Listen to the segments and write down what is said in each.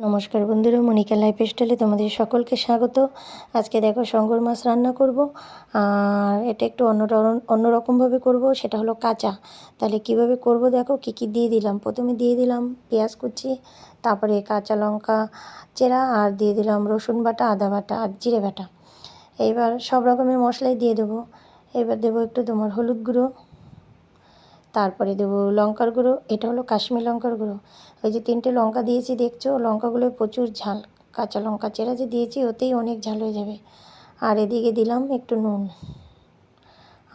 নমস্কার বন্ধুরা, মনিকা লাইফ স্টাইলে তোমাদের সকলকে স্বাগত। আজকে দেখো শঙ্কর মাছ রান্না করব, আর এটা একটু অন্য অন্যরকমভাবে করব, সেটা হলো কাঁচা। তাহলে কীভাবে করব দেখো, কি কি দিয়ে দিলাম? প্রথমে দিয়ে দিলাম পেঁয়াজ কুচি, তারপরে কাঁচা লঙ্কা চেরা, আর দিয়ে দিলাম রসুন বাটা, আদা বাটা, আর জিরে বাটা। এইবার সব রকমের মশলাই দিয়ে দেবো। এবার দেবো একটু তোমার হলুদ গুঁড়ো তারপরে দেবো লঙ্কার গুঁড়ো, এটা হলো কাশ্মীর লঙ্কার গুঁড়ো। ওই যে তিনটে লঙ্কা দিয়েছি দেখছ লঙ্কাগুলো প্রচুর ঝাল, কাঁচা লঙ্কা চেরা যে দিয়েছি ওতেই অনেক ঝাল হয়ে যাবে। আর এদিকে দিলাম একটু নুন।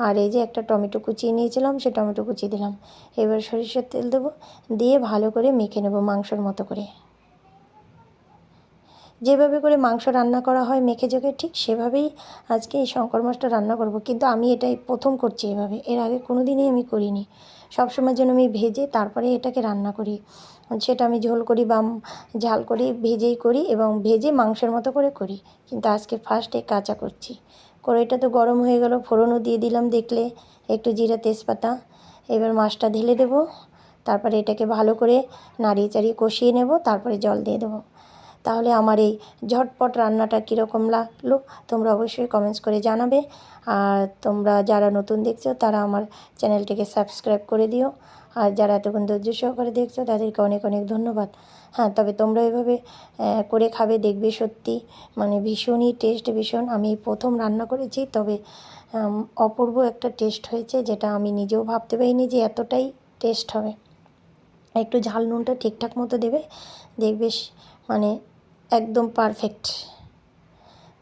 আর এই যে একটা টমেটো কুচিয়ে নিয়েছিলাম, সে টমেটো কুচিয়ে দিলাম। এবার সরিষার তেল দেবো, দিয়ে ভালো করে মেখে নেব মাংসর মতো করে। যেভাবে করে মাংস রান্না করা হয় মেখে জেখে ঠিক সেভাবেই আজকে এই শঙ্কর মাছটা রান্না করব। কিন্তু আমি এটাই প্রথম করছি এভাবে। এর আগে কোনো দিনই আমি করিনি। সবসময়ের জন্য আমি ভেজে তারপরে এটাকে রান্না করি। সেটা আমি ঝোল করি বা ঝাল করি, ভেজেই করি এবং ভেজে মাংসের মতো করে করি। কিন্তু আজকে ফার্স্টে কাঁচা করছি। কড়াইটা তো গরম হয়ে গেল, ফোড়নও দিয়ে দিলাম দেখলে। একটু জিরা তেজপাতা। এবার মাছটা ঢেলে দেবো। তারপরে এটাকে ভালো করে নাড়িয়ে চাড়িয়ে কষিয়ে নেব। তারপরে জল দিয়ে দেবো। তাহলে আমার এই ঝটপট রান্নাটা কীরকম লাগল তোমরা অবশ্যই কমেন্টস করে জানাবে। আর তোমরা যারা নতুন দেখছ, তারা আমার চ্যানেলটিকে সাবস্ক্রাইব করে দিও। আর যারা এতক্ষণ ধৈর্য সহকারে দেখছ, তাদেরকে অনেক অনেক ধন্যবাদ। হ্যাঁ তবে তোমরা এভাবে করে খাবে, দেখবে সত্যি মানে ভীষণই টেস্ট ভীষণ। আমি প্রথম রান্না করেছি, তবে অপূর্ব একটা টেস্ট হয়েছে, যেটা আমি নিজেও ভাবতে পারিনি যে এতটাই টেস্ট হবে। একটু ঝাল নুনটা ঠিকঠাক মতো দেবে, দেখবে মানে একদম পারফেক্ট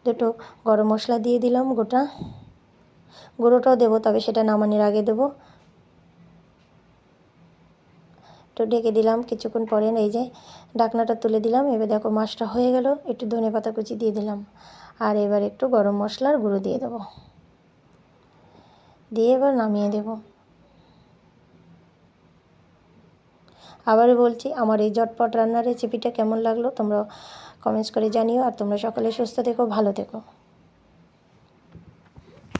দুটো গরম মশলা দিয়ে দিলাম গোটা। গুঁড়োটাও দেবো, তবে সেটা নামানোর আগে দেবো। একটু ডেকে দিলাম, কিছুক্ষণ পরে এই যে ডাকনাটা তুলে দিলাম, এবার দেখো মাছটা হয়ে গেল, একটু ধনে পাতা কুচি দিয়ে দিলাম। আর এবার একটু গরম মশলার গুঁড়ো দিয়ে দেবো। দিয়ে এবার নামিয়ে দেবো। আবারও বলছি, আমার এই ঝটপট রান্নার রেসিপিটা কেমন লাগল তোমরা কমেন্টস করে জানিও। আর তোমরা সকলে সুস্থ থেকো, ভালো থেকো।